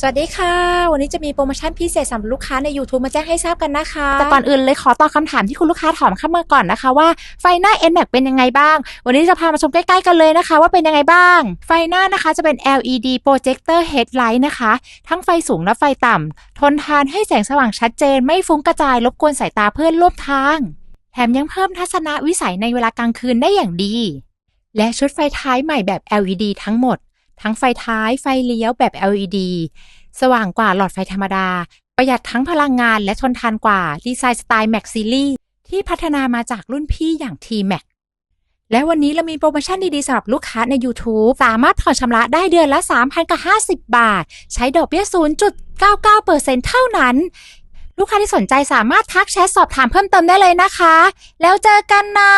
สวัสดีค่ะ วันนี้จะมีโปรโมชั่นพิเศษสำหรับลูกค้าใน YouTube มาแจ้งให้ทราบกันนะคะ แต่ก่อนอื่นเลยขอตอบคำถามที่คุณลูกค้าถามเข้ามาก่อนนะคะว่าไฟหน้า NMAX เป็นยังไงบ้าง วันนี้จะพามาชมใกล้ๆกันเลยนะคะ ว่าเป็นยังไงบ้าง ไฟหน้านะคะจะเป็น LED projector headlight นะคะ ทั้งไฟสูงและไฟต่ำทนทานให้แสงสว่างชัดเจน ไม่ฟุ้งกระจายรบกวนสายตาเพื่อนร่วมทาง แถมยังเพิ่มทัศนวิสัยในเวลากลางคืนได้อย่างดี และชุดไฟท้ายใหม่แบบ LED ทั้งหมด ทั้งไฟท้ายไฟเลี้ยวแบบ LED สว่างกว่าหลอดไฟธรรมดา ประหยัดทั้งพลังงานและทนทานกว่าดีไซน์สไตล์ Max Series ที่พัฒนามาจากรุ่นพี่อย่าง T-Max และวันนี้เรามีโปรโมชั่นดี ๆสำหรับลูกค้าใน YouTube สามารถผ่อนชำระได้เดือนละ 3,050 บาท ใช้ดอกเบี้ย 0.99%เท่านั้น ลูกค้าที่สนใจสามารถทักแชทสอบถามเพิ่มเติมได้เลยนะคะ แล้วเจอกันนะ